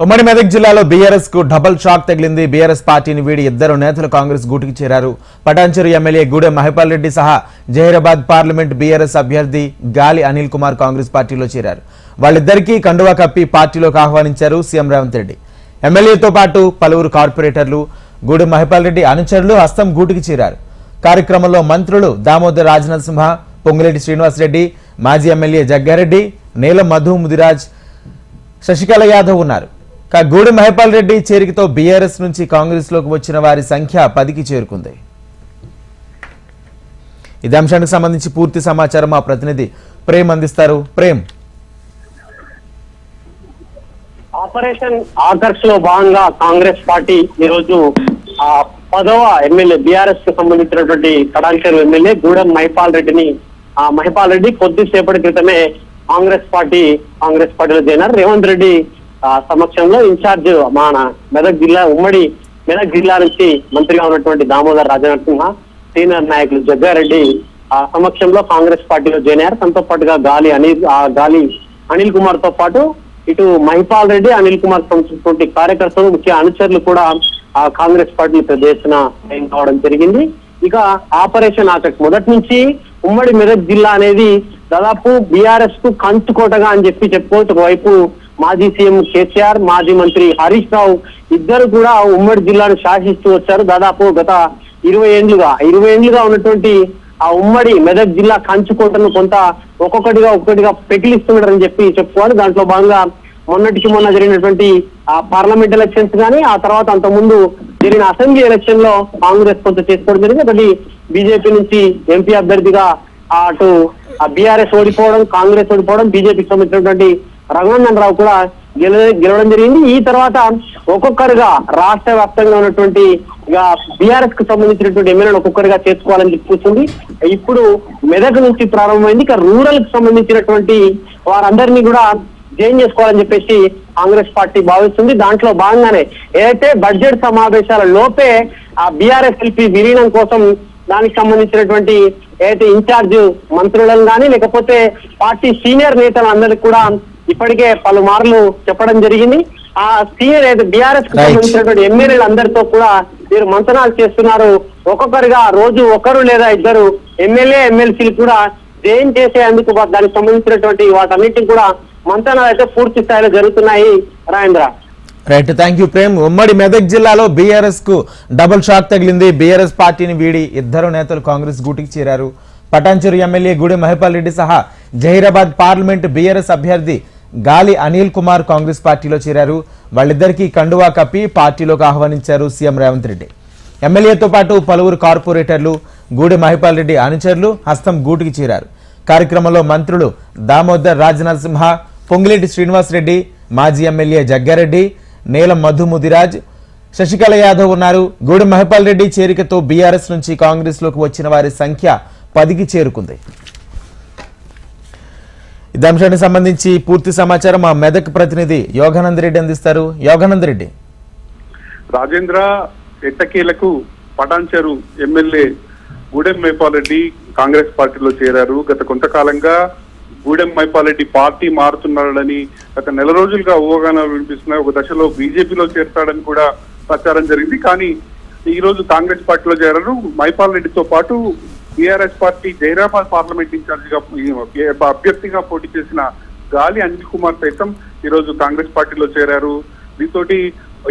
ఉమ్మడి మెదక్ జిల్లాలో బీఆర్ఎస్కు డబుల్ షాక్ తగిలింది. బీఆర్ఎస్ పార్టీని వీడి ఇద్దరు నేతలు కాంగ్రెస్ గూటికి చేరారు. పటాన్చెరు ఎమ్మెల్యే గూడెం మహిపాల్ రెడ్డి సహా జహీరాబాద్ పార్లమెంట్ బీఆర్ఎస్ అభ్యర్థి గాలి అనిల్ కుమార్ కాంగ్రెస్ పార్టీలో చేరారు. వాళ్ళిద్దరికీ కండువా కప్పి పార్టీలోకి ఆహ్వానించారు సీఎం రేవంత్ రెడ్డి. ఎమ్మెల్యేతో పాటు పలువురు కార్పొరేటర్లు గూడెం మహిపాల్ రెడ్డి అనుచరులు హస్తం గూటికి చేరారు. కార్యక్రమంలో మంత్రులు దామోదర్ రాజనరసింహ పొంగులేటి శ్రీనివాసరెడ్డి మాజీ ఎమ్మెల్యే జగ్గారెడ్డి నీలం మధు ముదిరాజ్ శశికళ యాదవ్ ఉన్నారు. గూడి మహిపాల్ రెడ్డి చేరికతో బీఆర్ఎస్ నుంచి కాంగ్రెస్లోకి వచ్చిన వారి సంఖ్య పదికి చేరుకుంది. ఇది అంశానికి సంబంధించి పూర్తి సమాచారం మా ప్రతినిధి ప్రేమ్ అందిస్తారు. ప్రేమ్. ఆపరేషన్ ఆకర్ష్లో భాగంగా కాంగ్రెస్ పార్టీ ఈ రోజు ఆ పదవ ఎమ్మెల్యే బీఆర్ఎస్కు సంబంధించినటువంటి కడాల్చేరు ఎమ్మెల్యే గూడెం మహిపాల్ రెడ్డిని ఆ మహిపాల్ రెడ్డి కొద్దిసేపటి క్రితమే కాంగ్రెస్ పార్టీ కాంగ్రెస్ పార్టీలో చేరినారు. రేవంత్ రెడ్డి సమక్షంలో ఇన్ఛార్జ్ మన మెదక్ జిల్లా ఉమ్మడి మెదక్ జిల్లా నుంచి మంత్రిగా ఉన్నటువంటి దామోదర్ రాజనరసింహ సీనియర్ నాయకులు జగ్గారెడ్డి ఆ సమక్షంలో కాంగ్రెస్ పార్టీలో జాయిన్ అయ్యారు తనతో పాటుగా గాలి అనిల్ ఆ గాలి అనిల్ కుమార్తో పాటు ఇటు మహిపాల్ రెడ్డి అనిల్ కుమార్ సంబంధించినటువంటి కార్యకర్తలు ముఖ్య అనుచరులు కూడా ఆ కాంగ్రెస్ పార్టీ పెద్ద ఎత్తున జాయిన్ కావడం జరిగింది. ఇక ఆపరేషన్ ఆకర్ష్ మొదటి నుంచి ఉమ్మడి మెదక్ జిల్లా అనేది దాదాపు బీఆర్ఎస్కు కంచుకోటగా అని చెప్పి చెప్పుకోవచ్చు. ఒకవైపు మాజీ సీఎం కేసీఆర్ మాజీ మంత్రి హరీష్ రావు ఇద్దరు కూడా ఉమ్మడి జిల్లాను శాసిస్తూ వచ్చారు. దాదాపు గత ఇరవై ఏండ్లుగా ఇరవై ఏండ్లుగా ఉన్నటువంటి ఆ ఉమ్మడి మెదక్ జిల్లా కంచుకోటను కొంత ఒక్కొక్కటిగా ఒక్కొక్కటిగా పెకిలిస్తున్నారని చెప్పి చెప్పుకోవాలి. దాంట్లో భాగంగా మొన్నటికి మొన్న జరిగినటువంటి ఆ పార్లమెంట్ ఎలక్షన్స్ కానీ ఆ తర్వాత అంత ముందు జరిగిన అసెంబ్లీ ఎలక్షన్లో కాంగ్రెస్ కొంత చేసుకోవడం జరిగింది. ఒకటి బీజేపీ నుంచి ఎంపీ అభ్యర్థిగా ఆ అటు బీఆర్ఎస్ ఓడిపోవడం కాంగ్రెస్ ఓడిపోవడం బీజేపీకి సంబంధించినటువంటి రఘునందన్ రావు కూడా గెల గెలవడం జరిగింది. ఈ తర్వాత ఒక్కొక్కరుగా రాష్ట్ర వ్యాప్తంగా ఉన్నటువంటి ఇక బీఆర్ఎస్కు సంబంధించినటువంటి ఎమ్మెల్యేలు ఒక్కొక్కరుగా చేసుకోవాలని చెప్పి ఇప్పుడు మెదక్ నుంచి ప్రారంభమైంది. ఇక రూరల్కు సంబంధించినటువంటి వారందరినీ కూడా జైన్ చేసుకోవాలని చెప్పేసి కాంగ్రెస్ పార్టీ భావిస్తుంది. దాంట్లో భాగంగానే ఏదైతే బడ్జెట్ సమావేశాల లోపే ఆ బీఆర్ఎస్ ఎల్పీ విలీనం కోసం దానికి సంబంధించినటువంటి ఏదైతే ఇన్ఛార్జ్ మంత్రులను కానీ లేకపోతే పార్టీ సీనియర్ నేతలందరికీ కూడా ఇప్పటికే పలుమార్లు చెప్పడం జరిగింది. ఆ సీనియర్ ఏదైతే బీఆర్ఎస్కు. సంబంధించినటువంటి ఎమ్మెల్యేలు అందరితో కూడా వీరు మంతనాలు చేస్తున్నారు. ఒక్కొక్కరుగా రోజు ఒకరు లేదా ఇద్దరు ఎమ్మెల్యే ఎమ్మెల్సీలు కూడా జైన్ చేసేందుకు దానికి సంబంధించినటువంటి వాటన్నిటిని కూడా మంతనాలు అయితే పూర్తి స్థాయిలో జరుగుతున్నాయి. Rajendra. Right thank you Prem ఉమ్మడి మెదక్ జిల్లాలో బీఆర్ఎస్కు డబుల్ షాక్ తగిలింది. బీఆర్ఎస్ పార్టీని వీడి ఇద్దరు నేతలు కాంగ్రెస్ గూటికి చేరారు. పటాన్చెరు ఎమ్మెల్యే గూడెం మహిపాల్ రెడ్డి సహా జహీరాబాద్ పార్లమెంట్ బీఆర్ఎస్ అభ్యర్థి గాలి అనిల్ కుమార్ కాంగ్రెస్ పార్టీలో చేరారు. వాళ్ళిద్దరికీ కండువా కప్పి పార్టీలోకి ఆహ్వానించారు సీఎం రేవంత్ రెడ్డి. ఎమ్మెల్యేతో పాటు పలువురు కార్పొరేటర్లు గూడె మహిపాల్ రెడ్డి అనుచరులు హస్తం గూటికి చేరారు. కార్యక్రమంలో మంత్రులు దామోదర్ రాజనరసింహ శ్రీనివాస్ శ్రీనివాసరెడ్డి మాజీ ఎమ్మెల్యే జగ్గారెడ్డి నేలం మధు ముదిరాజ్ శశికళ యాదవ్ ఉన్నారు. గూడెం మహిపాల్ రెడ్డి చేరికతో బీఆర్ఎస్ నుంచి కాంగ్రెస్లోకి వచ్చిన వారి సంఖ్య పదికి చేరుకుంది. ఇది అంశానికి సంబంధించి పూర్తి సమాచారం మా మెదక్ ప్రతినిధి యోగానంద్ రెడ్డి అందిస్తారు. యోగానంద్ రెడ్డి. రాజేంద్ర ఎట్టకేలకు పటాన్చెరు ఎమ్మెల్యే గూడెం మైపాల్ రెడ్డి కాంగ్రెస్ పార్టీలో చేరారు. గత కొంతకాలంగా గూడెం మైపాల్ రెడ్డి పార్టీ మారుతున్నాడని గత నెల రోజులుగా ఊహాగానాలు వినిపిస్తున్నాయి. ఒక దశలో బీజేపీలో చేరతాడని కూడా ప్రచారం జరిగింది. కానీ ఈ రోజు కాంగ్రెస్ పార్టీలో చేరారు. మైపాల్ రెడ్డితో పాటు టీఆర్ఎస్ పార్టీ జైరాబాద్ పార్లమెంట్ ఇన్ఛార్జిగా అభ్యర్థిగా పోటీ చేసిన గాలి అనిల్ కుమార్ సైతం ఈరోజు కాంగ్రెస్ పార్టీలో చేరారు. దీంతో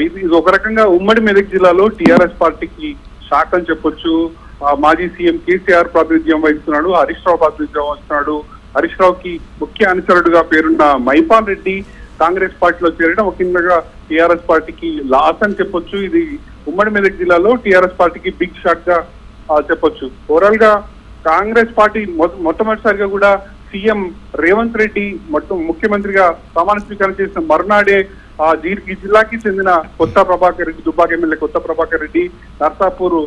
ఇది ఒక రకంగా ఉమ్మడి మెదక్ జిల్లాలో టిఆర్ఎస్ పార్టీకి షాక్ అని చెప్పొచ్చు. మాజీ సీఎం కేసీఆర్ ప్రాతినిధ్యం వహిస్తున్నాడు హరీష్ రావు ప్రాతినిధ్యం వహిస్తున్నాడు. హరీష్ రావుకి ముఖ్య అనుచరుడుగా పేరున్న మైపాల్ రెడ్డి కాంగ్రెస్ పార్టీలో చేరడం ఒక కిందగా టిఆర్ఎస్ పార్టీకి లాస్ అని చెప్పొచ్చు. ఇది ఉమ్మడి మెదక్ జిల్లాలో టిఆర్ఎస్ పార్టీకి బిగ్ షాక్గా చెప్పొచ్చు. ఓవరాల్గా కాంగ్రెస్ పార్టీ మొ- మొట్టమొదటిసారిగా కూడా సీఎం రేవంత్ రెడ్డి మొత్తం ముఖ్యమంత్రిగా ప్రమాణ స్వీకారం చేసిన మరునాడే ఆ దీనికి జిల్లాకి చెందిన కొత్త Prabhakar Reddy Dubbaka MLA Kotha Prabhakar Reddy Narsapur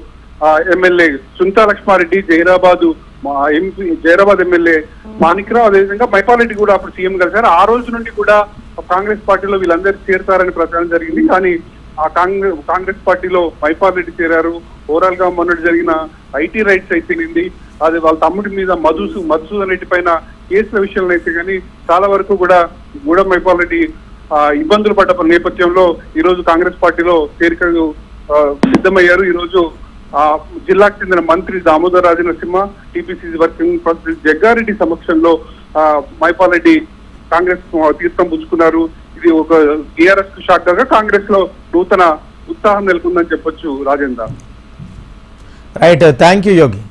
MLA Sunitha Laxmareddy Zaheerabad MP Zaheerabad MLA Manikrao అదేవిధంగా మైపాలరెడ్డి కూడా అప్పుడు సీఎం కలిశారు. ఆ రోజు నుండి కూడా కాంగ్రెస్ పార్టీలో వీళ్ళందరూ చేరుతారని ప్రచారం జరిగింది. కానీ ఆ కాంగ్రెస్ కాంగ్రెస్ పార్టీలో మైపాల్ రెడ్డి చేరారు. ఓవరాల్గా మొన్నటి జరిగిన ఐటీ రైట్స్ అయితేనింది అది వాళ్ళ తమ్ముడి మీద మధుసు మధుసూదన్ రెడ్డి పైన కేసుల విషయంలో అయితే కానీ చాలా వరకు కూడా గూడెం మైపాల్ రెడ్డి ఆ, ఇబ్బందులు పడ్డ నేపథ్యంలో ఈ రోజు కాంగ్రెస్ పార్టీలో చేరికలు సిద్ధమయ్యారు. ఈ రోజు ఆ జిల్లాకు చెందిన మంత్రి Damodar Raja Narasimha TPCC working president Jaggareddy సమక్షంలో ఆ, మైపాల్ రెడ్డి కాంగ్రెస్ తీర్థం పుచ్చుకున్నారు. ఇది ఒక టీఆర్ఎస్కు షాక్ కాంగ్రెస్లో నూతన ఉత్సాహం నెలకొందని చెప్పొచ్చు Rajendra. Right thank you Yogi